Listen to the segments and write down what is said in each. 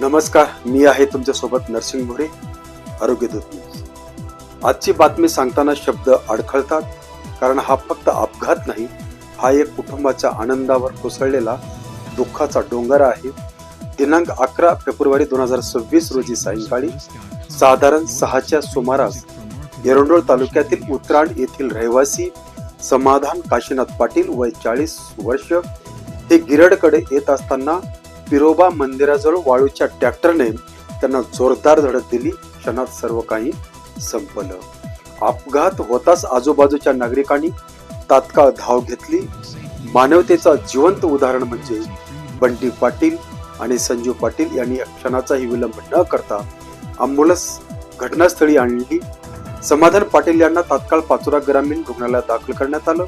नमस्कार मी आहे तुमच्यासोबत नरसिंग भोरे आरोग्यदूत न्यूज. आजची बातमी सांगताना शब्द अडखळतात कारण हा फक्त अपघात नाही हा एक कुटुंबाच्या आनंदावर कोसळलेला दुःखाचा डोंगर आहे. दिनांक अकरा फेब्रुवारी दोन हजार सव्वीस रोजी सायंकाळी साधारण सहाच्या सुमारास एरंडोळ तालुक्यातील उत्तराण येथील रहिवासी समाधान काशीनाथ पाटील वय चाळीस वर्ष हे गिरडकडे येत असताना पिरोबा मंदिराजवळ वाळूच्या ट्रॅक्टरने त्यांना जोरदार धडक दिली. क्षणात सर्व काही संपलं. अपघात होताच आजूबाजूच्या नागरिकांनी तात्काळ धाव घेतली. मानवतेचा जिवंत उदाहरण म्हणजे बंटी पाटील आणि संजू पाटील यांनी क्षणाचाही विलंब न करता अँब्युलन्स घटनास्थळी आणली. समाधान पाटील यांना तात्काळ पाचोरा ग्रामीण रुग्णालयात दाखल करण्यात आलं.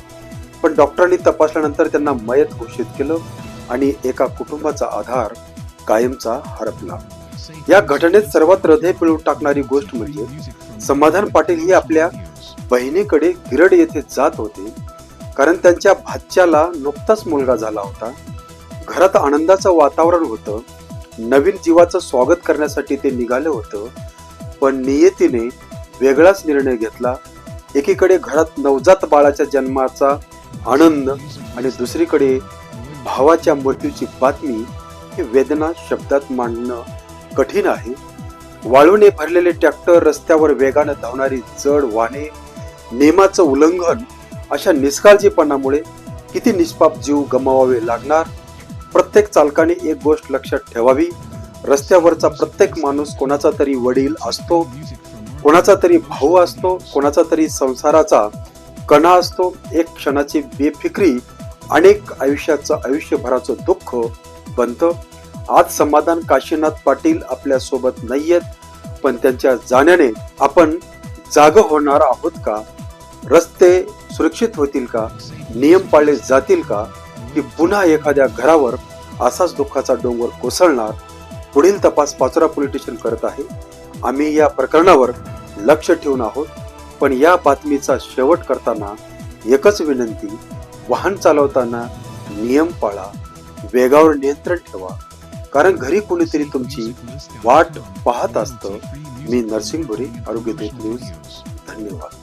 पण डॉक्टरांनी तपासल्यानंतर त्यांना मयत घोषित केलं. आणि एका कुटुंबाचा आधार कायमचा हरपला. या घटनेत सर्वात हृदय पिळून टाकणारी गोष्ट म्हणजे समाधान पाटील ही आपल्या बहिणीकडे गिरड येथे जात होते. कारण त्यांच्या भाच्याला नुकताच मुलगा झाला होता. घरात आनंदाचं वातावरण होतं. नवीन जीवाचं स्वागत करण्यासाठी ते निघालं होतं. पण नियतीने वेगळाच निर्णय घेतला. एकीकडे घरात नवजात बाळाच्या जन्माचा आनंद आणि दुसरीकडे भावाच्या मृत्यूची बातमी ही वेदना शब्दात मांडणं कठीण आहे. वाळूने भरलेले ट्रॅक्टर रस्त्यावर वेगानं धावणारी जड वाहने नियमाचं उल्लंघन अशा निष्काळजीपणामुळे किती निष्पाप जीव गमावावे लागणार? प्रत्येक चालकाने एक गोष्ट लक्षात ठेवावी रस्त्यावरचा प्रत्येक माणूस कोणाचा तरी वडील असतो कोणाचा तरी भाऊ असतो कोणाचा तरी संसाराचा कणा असतो. एक क्षणाची बेफिक्री अनेक आयुष्याचं आयुष्यभराचं दुःख बनतं. आज समाधान काशीनाथ पाटील आपल्यासोबत नाहीयेत पण त्यांच्या जाण्याने आपण जाग होणार आहोत का? रस्ते सुरक्षित होतील का? नियम पाळले जातील का? की पुन्हा एखाद्या घरावर असाच दुःखाचा डोंगर कोसळणार? पुढील तपास पाचोरा पोलीस स्टेशन करत आहे. आम्ही या प्रकरणावर लक्ष ठेवून आहोत पण या बातमीचा शेवट करताना एकच विनंती वाहन चालवताना नियम पाळा वेगावर नियंत्रण ठेवा. कारण घरी कोणीतरी तुमची वाट पाहत असतं. मी नर्सिंगपुरी आरोग्य न्यूज धन्यवाद.